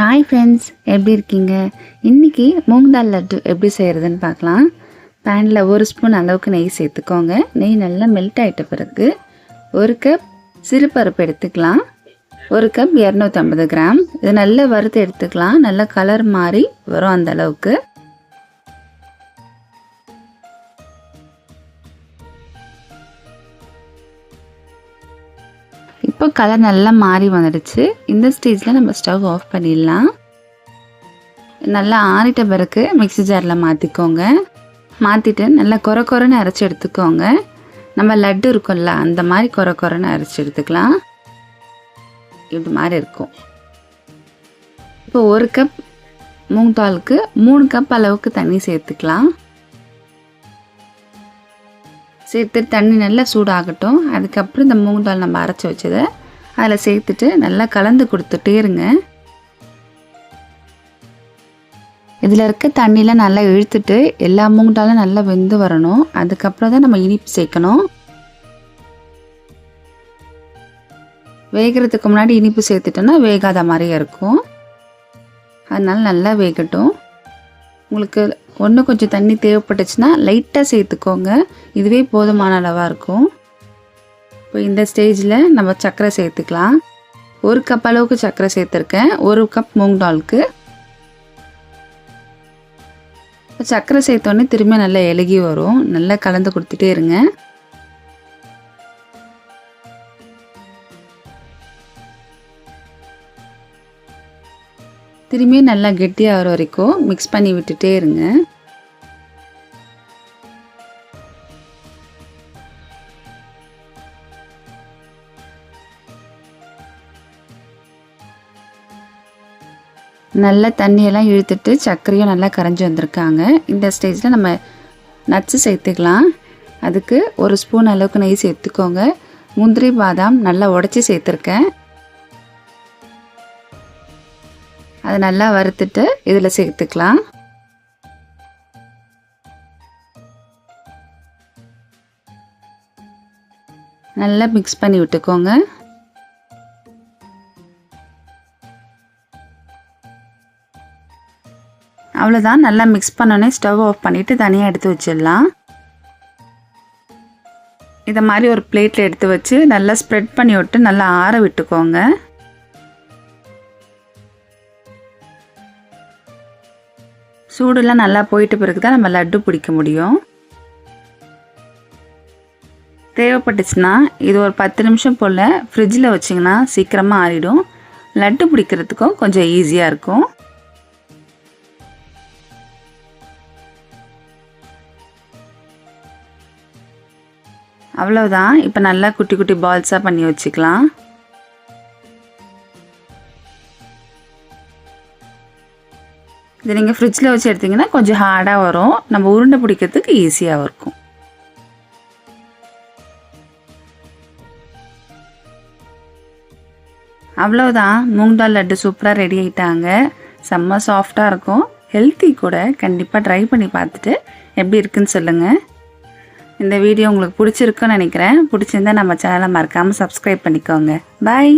Hi friends எப்படி இருக்கீங்க? இன்றைக்கி மூங் தால் லட்டு எப்படி செய்கிறதுன்னு பார்க்கலாம். பேனில் ஒரு ஸ்பூன் அளவுக்கு நெய் சேர்த்துக்கோங்க. நெய் நல்லா மெல்ட் ஆகிட்ட பிறகு ஒரு கப் சிறுபருப்பு எடுத்துக்கலாம். ஒரு கப் இரநூத்தம்பது கிராம். இது நல்லா வறுத்து எடுத்துக்கலாம். நல்லா கலர் மாறி வரும் அந்த அளவுக்கு. இப்போ கலர் நல்லா மாறி வந்துடுச்சு. இந்த ஸ்டேஜில் நம்ம ஸ்டவ் ஆஃப் பண்ணிடலாம். நல்லா ஆறிட்ட பிறகு மிக்ஸி ஜாரில் மாற்றிக்கோங்க மாற்றிட்டு நல்லா கொர கொரன்னு அரைச்சி எடுத்துக்கோங்க. நம்ம லட்டு இருக்கும்ல அந்த மாதிரி கொர கொரன்னு அரைச்சி எடுத்துக்கலாம். இது மாதிரி இருக்கும். இப்போ ஒரு கப் மூங் தாலுக்கு மூணு கப் அளவுக்கு தண்ணி சேர்த்துக்கலாம். சேர்த்து தண்ணி நல்லா சூடாகட்டும். அதுக்கப்புறம் இந்த மூங் தால் நம்ம அரைச்சி வச்சதை அதில் சேர்த்துட்டு நல்லா கலந்து கொடுத்துட்டே இருங்க. இதில் இருக்க தண்ணியில் நல்லா இழுத்துட்டு எல்லா மூங் தாலும் நல்லா வெந்து வரணும். அதுக்கப்புறம் தான் நம்ம இனிப்பு சேர்க்கணும். வேகிறதுக்கு முன்னாடி இனிப்பு சேர்த்துட்டோன்னா வேகாத மாதிரியே இருக்கும். அதனால் நல்லா வேகட்டும். உங்களுக்கு ஒன்று கொஞ்சம் தண்ணி தேவைப்பட்டுச்சுன்னா லைட்டாக சேர்த்துக்கோங்க. இதுவே போதுமான அளவாக இருக்கும். இப்போ இந்த ஸ்டேஜில் நம்ம சர்க்கரை சேர்த்துக்கலாம். ஒரு கப் அளவுக்கு சர்க்கரை சேர்த்துருக்கேன். ஒரு கப் மூங் டாலுக்கு இப்போ சர்க்கரை சேர்த்தோன்னே திரும்ப நல்லா இலகி வரும். நல்லா கலந்து கொடுத்துட்டே இருங்க. திரும்பி நல்லா கெட்டியாகிற வரைக்கும் மிக்ஸ் பண்ணி விட்டுட்டே இருங்க. நல்லா தண்ணியெல்லாம் இழுத்துட்டு சர்க்கரையும் நல்லா கரைஞ்சி வந்திருக்காங்க. இந்த ஸ்டேஜில் நம்ம நட்ஸு சேர்த்துக்கலாம். அதுக்கு ஒரு ஸ்பூன் அளவுக்கு நெய் சேர்த்துக்கோங்க. முந்திரி பாதாம் நல்லா உடச்சி சேர்த்துருக்கேன். அதை நல்லா வறுத்துட்டு இதில் சேர்த்துக்கலாம். நல்லா மிக்ஸ் பண்ணி விட்டுக்கோங்க. அவ்வளோதான் நல்லா மிக்ஸ் பண்ணோன்னே ஸ்டவ் ஆஃப் பண்ணிவிட்டு தனியாக எடுத்து வச்சிடலாம். இதை மாதிரி ஒரு பிளேட்டில் எடுத்து வச்சு நல்லா ஸ்ப்ரெட் பண்ணி விட்டு நல்லா ஆற விட்டுக்கோங்க. சூடுலாம் நல்லா போயிட்டு பிறகு தான் நம்ம லட்டு பிடிக்க முடியும். தேவைப்பட்டுச்சுன்னா இது ஒரு பத்து நிமிஷம் போல் ஃப்ரிட்ஜில் வச்சிங்கன்னா சீக்கிரமாக ஆறிடும். லட்டு பிடிக்கிறதுக்கும் கொஞ்சம் ஈஸியாக இருக்கும். அவ்வளோதான் இப்போ நல்லா குட்டி குட்டி பால்ஸாக பண்ணி வச்சுக்கலாம். இது நீங்கள் ஃப்ரிட்ஜில் வச்சு எடுத்திங்கன்னா கொஞ்சம் ஹார்டாக வரும். நம்ம உருண்டை பிடிக்கிறதுக்கு ஈஸியாக இருக்கும். அவ்வளோதான் மூங் தால் லட்டு சூப்பராக ரெடி ஆகிட்டாங்க செம்ம சாஃப்டாக இருக்கும். ஹெல்த்தி கூட கண்டிப்பாக ட்ரை பண்ணி பார்த்துட்டு எப்படி இருக்குன்னு சொல்லுங்கள் இந்த வீடியோ உங்களுக்கு பிடிச்சிருக்குன்னு நினைக்கிறேன். பிடிச்சிருந்தா நம்ம சேனலை மறக்காமல் சப்ஸ்கிரைப் பண்ணிக்கோங்க. பாய்